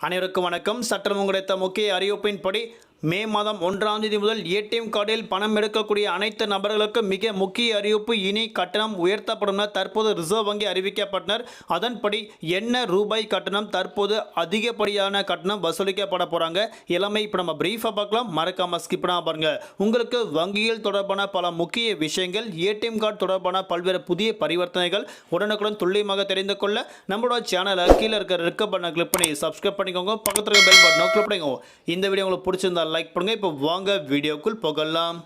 அனைவருக்கும் வணக்கம். சட்டம் கிடைத்த முக்கிய அறிவிப்பின்படி மே மாதம் ஒன்றாம் தேதி முதல் ஏடிஎம் கார்டில் பணம் எடுக்கக்கூடிய அனைத்து நபர்களுக்கும் மிக முக்கிய அறிவிப்பு. இனி கட்டணம் உயர்த்தப்படும் என தற்போது ரிசர்வ் வங்கி அறிவிக்கப்பட்டனர். அதன்படி என்ன ரூபாய் கட்டணம் தற்போது அதிகப்படியான கட்டணம் வசூலிக்கப்பட போகிறாங்க எல்லாமே இப்போ நம்ம பிரீஃபாக பார்க்கலாம். மறக்காம ஸ்கிப் பண்ணாம பாருங்க. உங்களுக்கு வங்கியில் தொடர்பான பல முக்கிய விஷயங்கள் ஏடிஎம் கார்டு தொடர்பான பல்வேறு புதிய பரிவர்த்தனைகள் உடனுக்குடன் துல்லியமாக தெரிந்து கொள்ள நம்மளோட சேனலை கீழே இருக்கிற இருக்க பண்ண கிளிக் பண்ணி சப்ஸ்கிரைப் பண்ணிக்கோங்க. பக்கத்தில் பெல் பட்டனை கிளிக் பண்ணிக்கோங்க. இந்த வீடியோ உங்களுக்கு பிடிச்சிருந்தா லைக் பண்ணுங்கள் இப்போ வாங்க வீடியோக்குள் போகலாம்.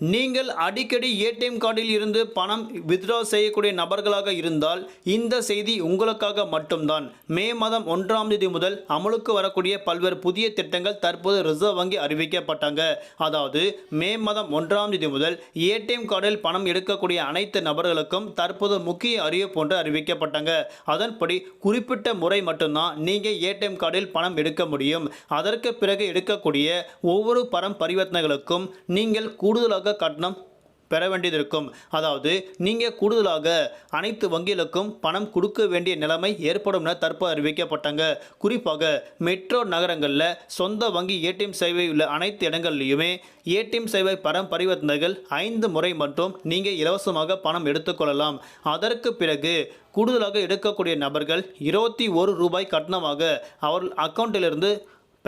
நீங்கள் அடிக்கடி ஏடிஎம் கார்டில் இருந்து பணம் வித்ட்ரா செய்யக்கூடிய நபர்களாக இருந்தால் இந்த செய்தி உங்களுக்காக மட்டும்தான். மே மாதம் ஒன்றாம் தேதி முதல் அமலுக்கு வரக்கூடிய பல்வேறு புதிய திட்டங்கள் தற்போது ரிசர்வ் வங்கி அறிவிக்கப்பட்டாங்க. அதாவது மே மாதம் ஒன்றாம் தேதி முதல் ஏடிஎம் கார்டில் பணம் எடுக்கக்கூடிய அனைத்து நபர்களுக்கும் தற்போது முக்கிய அறிவிப்பு ஒன்று அறிவிக்கப்பட்டாங்க. அதன்படி குறிப்பிட்ட முறை மட்டும்தான் நீங்கள் ஏடிஎம் கார்டில் பணம் எடுக்க முடியும். அதற்கு பிறகு எடுக்கக்கூடிய ஒவ்வொரு பணம் பரிவர்த்தனைகளுக்கும் நீங்கள் கூடுதலாக கட்டணம் பெற வேண்டியது இருக்கும் அதாவது நீங்கள் கூடுதலாக அனைத்து வங்கிகளுக்கும் பணம் கொடுக்க வேண்டிய நிலைமை ஏற்படும் என தற்போது அறிவிக்கப்பட்டாங்க. குறிப்பாக மெட்ரோ நகரங்களில் சொந்த வங்கி ஏடிஎம் சேவை உள்ள அனைத்து இடங்கள்லையுமே ஏடிஎம் சேவை பணம் பரிவர்த்தனைகள் ஐந்து முறை மட்டும் நீங்கள் இலவசமாக பணம் எடுத்துக்கொள்ளலாம் அதற்கு பிறகு கூடுதலாக எடுக்கக்கூடிய நபர்கள் இருபத்தி ஒரு ரூபாய் கட்டணமாக அவர் அக்கௌண்ட்டிலிருந்து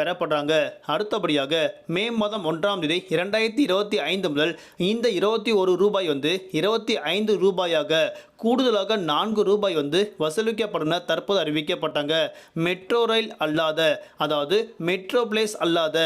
பெறப்படுறாங்க. அடுத்தபடியாக மே மாதம் ஒன்றாம் தேதி இரண்டாயிரத்தி இருபத்தி ஐந்து முதல் இந்த இருபத்தி ஒரு ரூபாய் வந்து இருபத்தி ஐந்து ரூபாயாக கூடுதலாக நான்கு ரூபாய் வந்து வசூலிக்கப்படும் தற்போது அறிவிக்கப்பட்டாங்க. மெட்ரோ ரயில் அல்லாத அதாவது மெட்ரோ பிளேஸ் அல்லாத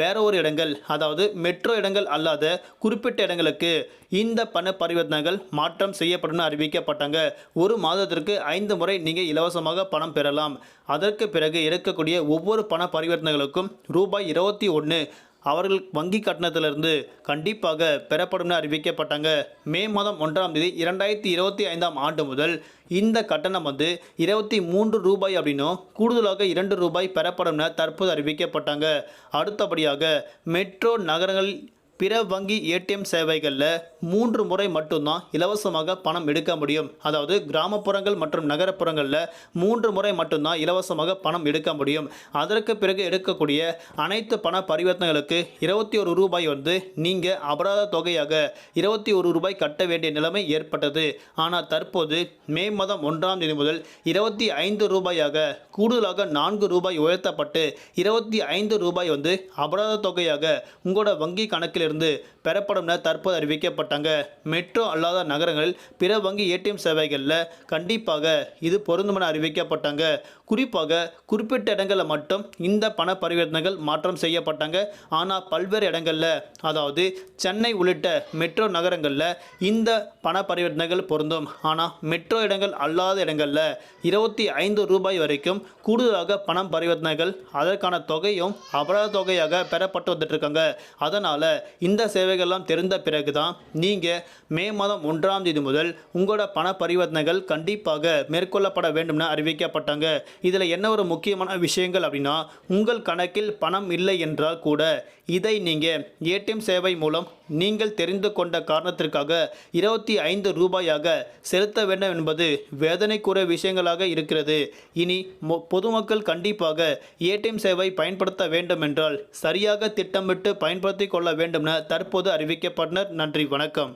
வேற ஒரு இடங்கள் அதாவது மெட்ரோ இடங்கள் அல்லாத குறிப்பிட்ட இடங்களுக்கு இந்த பண பரிவர்த்தனைகள் மாற்றம் செய்யப்படும் அறிவிக்கப்பட்டாங்க. ஒரு மாதத்திற்கு ஐந்து முறை நீங்கள் இலவசமாக பணம் பெறலாம். அதற்கு பிறகு இருக்கக்கூடிய ஒவ்வொரு பண பரிவர்த்தனைகளுக்கும் ரூபாய் இருபத்தி ஒன்று அவர்கள் வங்கி கட்டணத்திலிருந்து கண்டிப்பாக பெறப்படும் என அறிவிக்கப்பட்டாங்க. மே மாதம் ஒன்றாம் தேதி இரண்டாயிரத்தி இருபத்தி ஐந்தாம் ஆண்டு முதல் இந்த கட்டணம் வந்து இருபத்தி மூன்று ரூபாய் அப்படின்னும் கூடுதலாக இரண்டு ரூபாய் பெறப்படும் என தற்போது அறிவிக்கப்பட்டாங்க. அடுத்தபடியாக மெட்ரோ நகரங்களில் பிற வங்கி ஏடிஎம் சேவைகளில் மூன்று முறை மட்டும்தான் இலவசமாக பணம் எடுக்க முடியும். அதாவது கிராமப்புறங்கள் மற்றும் நகரப்புறங்களில் மூன்று முறை மட்டும்தான் இலவசமாக பணம் எடுக்க முடியும். அதற்கு பிறகு எடுக்கக்கூடிய அனைத்து பண பரிவர்த்தனைகளுக்கு இருபத்தி ஒரு ரூபாய் வந்து நீங்கள் அபராத தொகையாக இருபத்தி ஒரு ரூபாய் கட்ட வேண்டிய நிலைமை ஏற்பட்டது. ஆனால் தற்போது மே மாதம் ஒன்றாம் தேதி முதல் இருபத்தி ஐந்து ரூபாயாக கூடுதலாக நான்கு ரூபாய் உயர்த்தப்பட்டு இருபத்தி ஐந்து ரூபாய் வந்து அபராத தொகையாக உங்களோட வங்கி கணக்கில் கணக்கிலிருந்து பெறப்படும் என தற்போது அறிவிக்கப்பட்டாங்க. மெட்ரோ அல்லாத நகரங்களில் பிற வங்கி ஏடிஎம் சேவைகளில் கண்டிப்பாக இது பொருந்தும் என அறிவிக்கப்பட்டாங்க. குறிப்பாக குறிப்பிட்ட இடங்களில் மட்டும் இந்த பண பரிவர்த்தனைகள் மாற்றம் செய்யப்பட்டாங்க. ஆனால் பல்வேறு இடங்களில் அதாவது சென்னை உள்ளிட்ட மெட்ரோ நகரங்களில் இந்த பண பரிவர்த்தனைகள் பொருந்தும். ஆனால் மெட்ரோ இடங்கள் அல்லாத இடங்களில் இருபத்தி ஐந்து ரூபாய் வரைக்கும் கூடுதலாக பணம் பரிவர்த்தனைகள் அதற்கான தொகையும் அபராத தொகையாக பெறப்பட்டு வந்துட்டு இருக்காங்க. அதனால் இந்த சேவைகள்லாம் தெரிந்த பிறகு தான் நீங்கள் மே மாதம் ஒன்றாம் தேதி முதல் உங்களோட பண பரிவர்த்தனைகள் கண்டிப்பாக மேற்கொள்ளப்பட வேண்டும்னு அறிவிக்கப்பட்டாங்க. இதில் என்ன ஒரு முக்கியமான விஷயங்கள் அப்படின்னா உங்கள் கணக்கில் பணம் இல்லை என்றால் கூட இதை நீங்கள் ஏடிஎம் சேவை மூலம் நீங்கள் தெரிந்து கொண்ட காரணத்திற்காக இருபத்தி ஐந்து ரூபாயாக செலுத்த வேண்டும் என்பது வேதனைக்குரிய விஷயங்களாக இருக்கிறது. இனி மொ- பொதுமக்கள் கண்டிப்பாக ஏடிஎம் சேவை பயன்படுத்த வேண்டும் என்றால் சரியாக திட்டமிட்டு பயன்படுத்தி கொள்ள வேண்டும் என தற்போது அறிவிக்கப்பட்டனர். நன்றி வணக்கம்.